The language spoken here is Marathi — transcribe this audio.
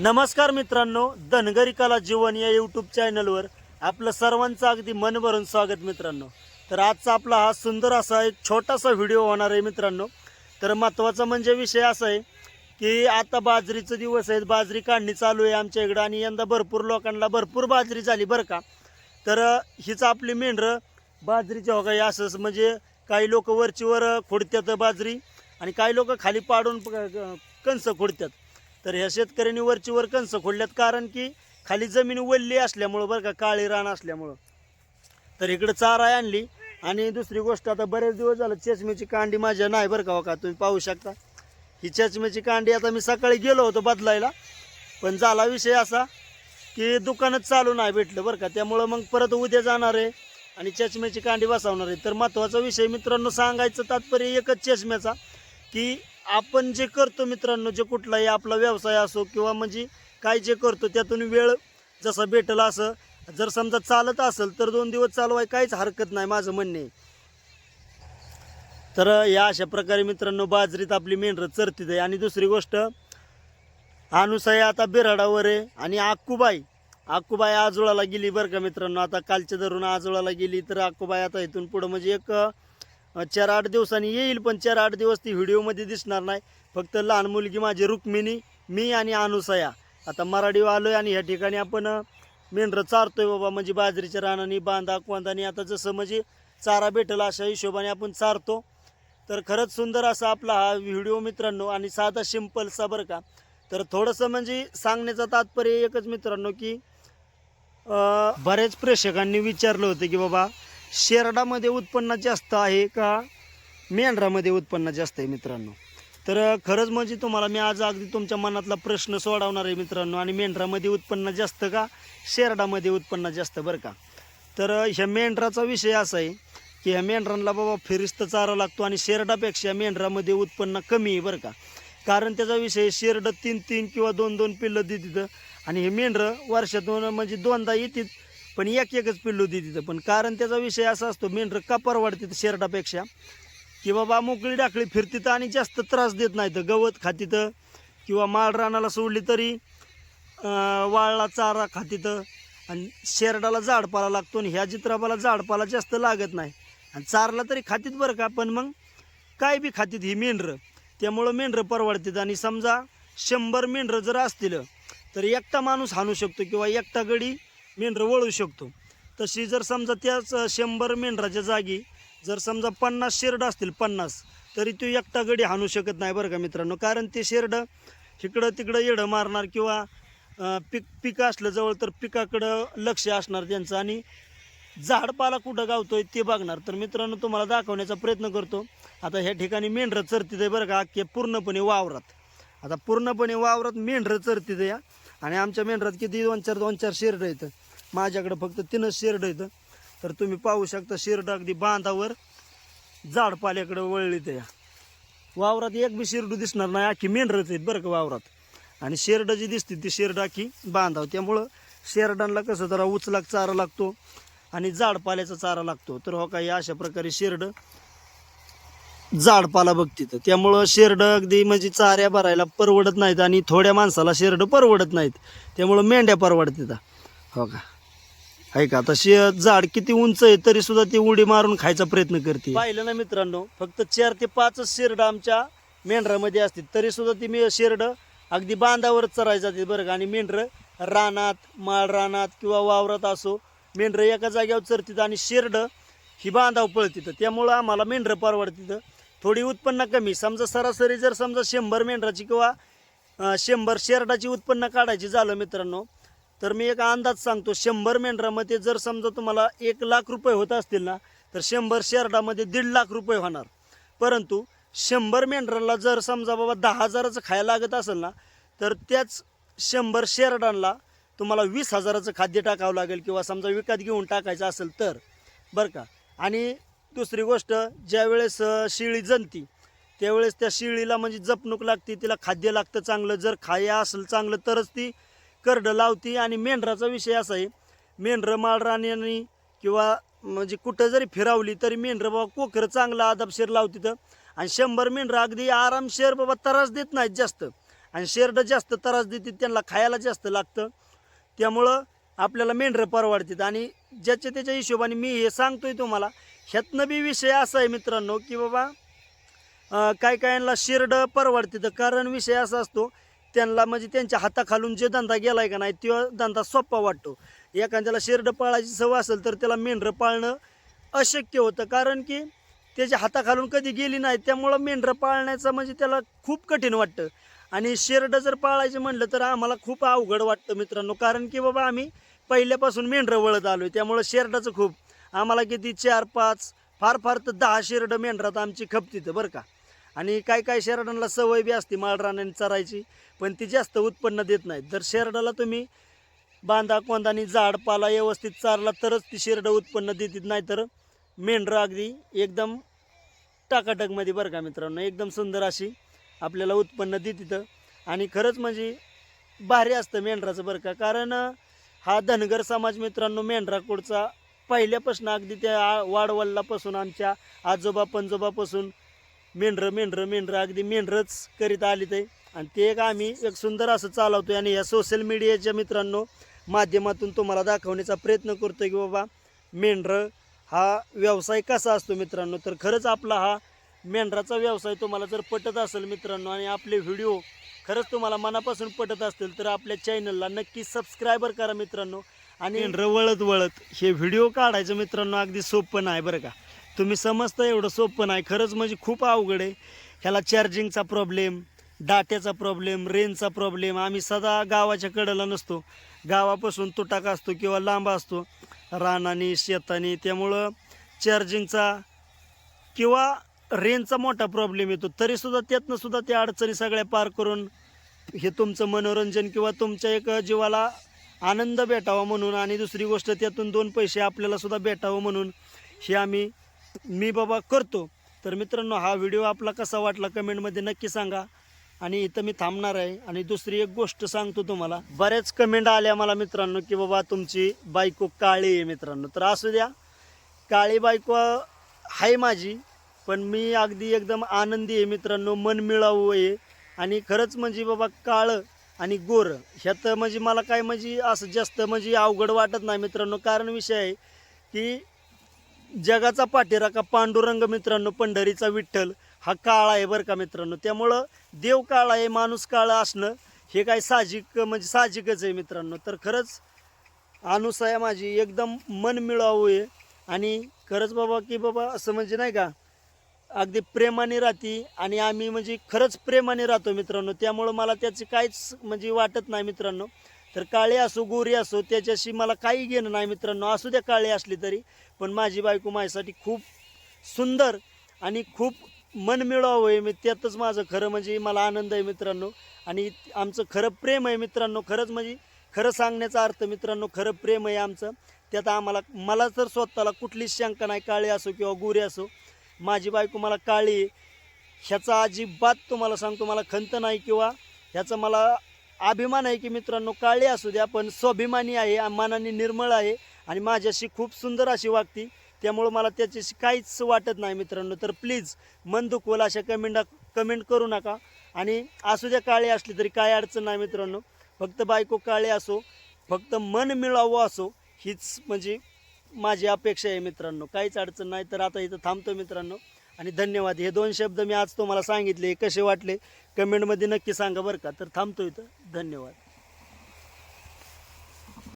नमस्कार मित्रांनो धनगरी कला जीवन या यूट्यूब चॅनलवर आपलं सर्वांचं अगदी मन भरून स्वागत मित्रांनो. तर आजचा आपला हा सुंदर असा एक छोटासा व्हिडिओ होणार आहे मित्रांनो. तर महत्त्वाचा म्हणजे विषय असा आहे की आता बाजरीचं दिवस आहेत बाजरी काढणी चालू आहे आमच्या इकडं आणि यंदा भरपूर लोकांना भरपूर बाजरी झाली बरं का. तर हीच आपली मेंढरं बाजरीच्या हो काही असंच म्हणजे काही लोक वरची वर खोडतात बाजरी आणि काही लोक खाली पाडून क- कणसं खोडतात तर ह्या शेतकऱ्यांनी वरचीवर कंस कणसं खोडल्यात कारण की खाली जमीन वल्ली असल्यामुळं बरं का काळी रान असल्यामुळं. तर इकडं चारा आणली. आणि दुसरी गोष्ट आता बरेच दिवस झालं चष्म्याची कांडी माझ्या नाही बरं का हो का तुम्ही पाहू शकता. ही चष्म्याची कांडी आता मी सकाळी गेलो होतो बदलायला. पण झाला विषय असा की दुकानच चालू नाही भेटलं बरं का त्यामुळं मग परत उद्या जाणार आहे आणि चष्म्याची कांडी बसवणार आहे. तर महत्त्वाचा विषय मित्रांनो सांगायचं तात्पर्य एकच चष्म्याचा की आपण जे करतो मित्रांनो जे कुठलाही आपला व्यवसाय असो किंवा म्हणजे काय जे करतो त्यातून वेळ जसा भेटला असं जर समजा चालत असेल तर दोन दिवस चालवाय काहीच हरकत नाही माझं म्हणणे. आहे. तर या अशा प्रकारे मित्रांनो बाजरीत आपली मेंढरं चरतीत आहे. आणि दुसरी गोष्ट अनुसाई आता बिराडावर आहे. आणि आक्कूबाई आक्कूबाई आजोळाला गेली बरं का मित्रांनो. आता कालच्या धरून आजोळाला गेली तर आक्कूबाई आता इथून पुढं म्हणजे एक चार आठ दिवसांनी येईल पण चार आठ दिवस ती व्हिडिओमध्ये दिसणार नाही. फक्त लहान मुलगी माझी रुक्मिणी मी आणि अनुसया. आता मराठी आहे आणि ह्या ठिकाणी आपण मेंढरं चारतोय बाबा. म्हणजे बाजरीच्या रानानी बांधा कोंदानी आता जसं म्हणजे चारा भेटला अशा हिशोबाने आपण चारतो. तर खरंच सुंदर असा आपला हा व्हिडिओ मित्रांनो आणि साधा सिम्पलचा बरं का. तर थोडंसं म्हणजे सांगण्याचं तात्पर्य एकच मित्रांनो की बऱ्याच प्रेक्षकांनी विचारलं होतं की बाबा शेरडामध्ये उत्पन्न जास्त आहे का मेंढरामध्ये उत्पन्न जास्त आहे मित्रांनो? तर खरंच म्हणजे तुम्हाला मी आज अगदी तुमच्या मनातला प्रश्न सोडवणार आहे मित्रांनो. आणि मेंढरामध्ये उत्पन्न जास्त का शेरडामध्ये उत्पन्न जास्त बरं का? तर ह्या मेंढराचा विषय असा आहे की ह्या मेंढरांना बाबा फिरिस्त चारा लागतो आणि शेरडापेक्षा मेंढरामध्ये उत्पन्न कमी आहे बरं का? कारण त्याचा विषय शेरडं तीन तीन किंवा दोन दोन पिल्लं देतात. आणि हे मेंढरं वर्षातून म्हणजे दोनदा येतात. पण एक एकच पिल्लू दे तिथं. पण कारण त्याचा विषय असा असतो मेंढरं का परवडतात शेरडापेक्षा की बाबा मोकळी डाकळी फिरतीत आणि जास्त त्रास देत नाही तर गवत खातीत किंवा माळ रानाला सोडली तरी वाळला चारा खातीत आणि शेरडाला झाडपाला लागतो आणि ह्या चित्रापाला झाडपाला जास्त लागत नाही. आणि चारला तरी खातीत बरं का? पण मग काय बी खातीत ही मेंढरं. त्यामुळं मेंढरं परवडतात आणि समजा शंभर मेंढरं जर असतील तर एकटा माणूस हाणू शकतो किंवा एकटा गडी मेंढरं वळू शकतो. तशी जर समजा त्याच शंभर मेंढराच्या जागी जर समजा पन्नास शेरडं असतील पन्नास तरी तो एकटा गडी हाणू शकत नाही बरं का मित्रांनो. कारण ते शेरडं इकडं तिकडं येडं मारणार किंवा पिक पिकं असलं जवळ तर पिकाकडं लक्ष असणार त्यांचं आणि झाडपाला कुठं गावतोय ते बघणार. तर मित्रांनो तुम्हाला दाखवण्याचा प्रयत्न करतो. आता ह्या ठिकाणी मेंढरं चरतीत आहे बरं का अख्खे पूर्णपणे वावरात. आता पूर्णपणे वावरात मेंढरं चरतीत या आणि आमच्या मेंढरात किती दोन चार दोन चार शेरडं येतं माझ्याकडं फक्त तीनच शेरडं येतं तर तुम्ही पाहू शकता शेरडं अगदी बांधावर झाडपाल्याकडं वळली या. वावरात एक बी शेरडू दिसणार नाही आखी मेंढरच आहेत बरं का वावरात. आणि शेरडं जी दिसते ती शेरड आखी बांधाव. त्यामुळं शेरडांना कसं जरा उचलाक चारा लागतो आणि जाडपाल्याचा चारा लागतो. तर हो काही अशा प्रकारे शेरडं जाडपाला बघते तर त्यामुळं शेरडं अगदी म्हणजे चाऱ्या भरायला परवडत नाहीत आणि थोड्या माणसाला शेरडं परवडत नाहीत. त्यामुळं मेंढ्या परवडतात. हो का? ऐका आता शे झाड किती उंच आहे तरी सुद्धा ती उडी मारून खायचा प्रयत्न करते. पाहिलं ना मित्रांनो फक्त चार ते पाचच शेरड आमच्या मेंढरामध्ये असतील. तरी सुद्धा ती मी शेरडं अगदी बांधावरच चराय जाते बरं का. आणि मेंढरं रानात माळ रानात किंवा वावरात असो मेंढरं एका जाग्यावर चरतात आणि शेरडं ही बांधाव पळतीत. त्यामुळं आम्हाला मेंढरं परवडतीत. थोडी उत्पन्न कमी. समजा सरासरी जर समजा शंभर मेंढराची किंवा शंभर शेरडाची उत्पन्न काढायची झालं मित्रांनो तर मी एक अंदाज सांगतो शंभर मेंढरामध्ये जर समजा तुम्हाला एक लाख रुपये होत असतील ना तर शंभर शेरडामध्ये दीड लाख रुपये होणार. परंतु शंभर मेंढराला जर समजा बाबा दहा हजाराचं खायला लागत असेल ना तर त्याच शंभर शेरडांना तुम्हाला वीस हजाराचं खाद्य टाकावं लागेल किंवा समजा विकत घेऊन टाकायचं असेल तर. बरं का? आणि दुसरी गोष्ट ज्यावेळेस शिळी शेळी जनती त्यावेळेस त्या शिळीला म्हणजे जपणूक लागते तिला खाद्य लागतं चांगलं जर खाया असेल चांगलं तरच ती करडं लावती आणि मेंढराचा विषय असा आहे मेंढरं माळराणी किंवा म्हणजे कुठं जरी फिरावली तरी मेंढरं बाबा कोकरं चांगलं आदबशीर लावती तर आणि शंभर मेंढरं अगदी आरामशीर बाबा त्रास देत नाहीत जास्त. आणि शेरडं जास्त त्रास देते त्यांना खायला जास्त लागतं. त्यामुळं आपल्याला मेंढरं परवडतात. आणि ज्याच्या त्याच्या हिशोबाने मी हे सांगतोय तुम्हाला ह्यातनं बी विषय असा आहे मित्रांनो की बाबा काय कायांना शेरडं परवडते कारण विषय असा असतो त्यांना म्हणजे त्यांच्या हाताखालून जे धंदा आहे का नाही तो धंदा सोपा वाटतो. एखाद्याला शेरडं पाळायची सवय असेल तर त्याला मेंढरं पाळणं अशक्य होतं. कारण की त्याच्या हाताखालून कधी गेली नाही त्यामुळं मेंढरं पाळण्याचं म्हणजे त्याला खूप कठीण वाटतं. आणि शेरडं जर पाळायचं म्हणलं तर आम्हाला खूप अवघड वाटतं मित्रांनो. कारण की बाबा आम्ही पहिल्यापासून मेंढरं वळत आलो आहे त्यामुळं शेरडाचं खूप. आम्हाला किती चार पाच फार फार तर दहा शेरडं मेंढरात आमची खपतीतं बरं का? आणि काय काय शेरडांना सवय बी असते माळरानाने चरायची पण ती जास्त उत्पन्न देत नाहीत. जर शेरडाला तुम्ही बांधा कोंदानी झाड पाला व्यवस्थित चारला तरच ती शेरडं उत्पन्न देतात नाहीतर मेंढरं अगदी एकदम टाकाटकमध्ये बरं का मित्रांनो एकदम सुंदर अशी आपल्याला उत्पन्न देतात. आणि खरंच म्हणजे भारी असतं मेंढराचं बरं का कारण हा धनगर समाज मित्रांनो मेंढराकोडचा पहिल्यापासून अगदी त्या वाडवल्लापासून आमच्या आजोबा पंजोबापासून मेंढरं मेंढरं मेंढरं. अगदी मेंढरंच करीत आली ते आणि ते एक आम्ही एक सुंदर असं चालवतो आणि या सोशल मीडियाच्या मित्रांनो माध्यमातून तुम्हाला दाखवण्याचा प्रयत्न करतो की बाबा मेंढरं हा व्यवसाय कसा असतो मित्रांनो? तर खरंच आपला हा मेंढराचा व्यवसाय तुम्हाला जर पटत असेल मित्रांनो आणि आपले व्हिडिओ खरंच तुम्हाला मनापासून पटत असतील तर आपल्या चॅनलला नक्की सबस्क्रायबर करा मित्रांनो. आणि मेंढरं वळत वळत हे व्हिडिओ काढायचं मित्रांनो अगदी सोपं नाही बरं का? तुम्ही समजता एवढं सोपं नाही. खरंच म्हणजे खूप अवघड आहे. ह्याला चार्जिंगचा प्रॉब्लेम डाट्याचा प्रॉब्लेम रेंजचा प्रॉब्लेम आम्ही सदा गावाच्या कडेला नसतो. गावापासून तुटाक असतो किंवा लांब असतो. रानानी शेतानी त्यामुळं चार्जिंगचा किंवा रेंजचा मोठा प्रॉब्लेम येतो. तरीसुद्धा त्यातनंसुद्धा त्या अडचणी सगळ्या पार करून हे तुमचं मनोरंजन किंवा तुमच्या एक जीवाला आनंद भेटावा म्हणून आणि दुसरी गोष्ट त्यातून दोन पैसे आपल्याला सुद्धा भेटावं म्हणून हे आम्ही मी बाबा करतो. तर मित्रांनो हा व्हिडिओ आपला कसा वाटला कमेंटमध्ये नक्की सांगा. आणि इथं मी थांबणार आहे. आणि दुसरी एक गोष्ट सांगतो तुम्हाला. बऱ्याच कमेंट आल्या मला मित्रांनो की बाबा तुमची बायको काळी आहे मित्रांनो. तर असू द्या. काळी बायको आहे माझी पण मी अगदी एकदम आनंदी आहे मित्रांनो मन मिळावू आहे. आणि खरंच म्हणजे बाबा काळं आणि गोर ह्यात म्हणजे मला काय म्हणजे असं जास्त म्हणजे अवघड वाटत नाही मित्रांनो. कारण विषय आहे की जगाचा पाठीराखा पांडुरंग मित्रांनो पंढरीचा विठ्ठल हा काळा आहे बरं का मित्रांनो. त्यामुळं देव काळा आहे माणूस काळा असणं हे काय साहजिक म्हणजे साहजिकच आहे मित्रांनो. तर खरंच अनुसया माझी एकदम मन मिळावू आहे. आणि खरंच बाबा की बाबा असं म्हणजे नाही का अगदी प्रेमाने राहती आणि आम्ही म्हणजे खरंच प्रेमाने राहतो मित्रांनो. त्यामुळं मला त्याची काहीच म्हणजे वाटत नाही मित्रांनो. तर काळे असो गोरी असो त्याच्याशी मला काही घेणं नाही मित्रांनो. असू द्या काळे असली तरी. पण माझी बायको माझ्यासाठी खूप सुंदर आणि खूप मन मिळावं आहे. मी त्यातच माझं खरं म्हणजे मला आनंद आहे मित्रांनो. आणि आमचं खरं प्रेम आहे मित्रांनो. खरंच म्हणजे खरं सांगण्याचा अर्थ मित्रांनो खरं प्रेम आहे आमचं. त्यात आम्हाला मला तर स्वतःला कुठलीच शंका नाही काळे असो किंवा गोरे असो. माझी बायको मला काळी ह्याचा अजिबात तुम्हाला सांगतो मला खंत नाही किंवा ह्याचं मला अभिमान आहे की मित्रांनो काळे असू द्या पण स्वाभिमानी आहे मनाने निर्मळ आहे आणि माझ्याशी खूप सुंदर अशी वागती. त्यामुळं मला त्याच्याशी काहीच वाटत नाही मित्रांनो. तर प्लीज मन दुखवल अशा कमेंट कमेंट करू नका. आणि असू द्या काळे असली तरी काय अडचण नाही मित्रांनो. फक्त बायको काळे असो फक्त मन मिळावं असो हीच म्हणजे माझी अपेक्षा आहे मित्रांनो. काहीच अडचण नाही तर आता इथं थांबतो मित्रांनो. आणि धन्यवाद. हे दोन शब्द मी आज तुम्हाला सांगितले. कसे वाटले? कमेंटमध्ये नक्की सांगा बरं का. तर थांबतो इथं. धन्यवाद.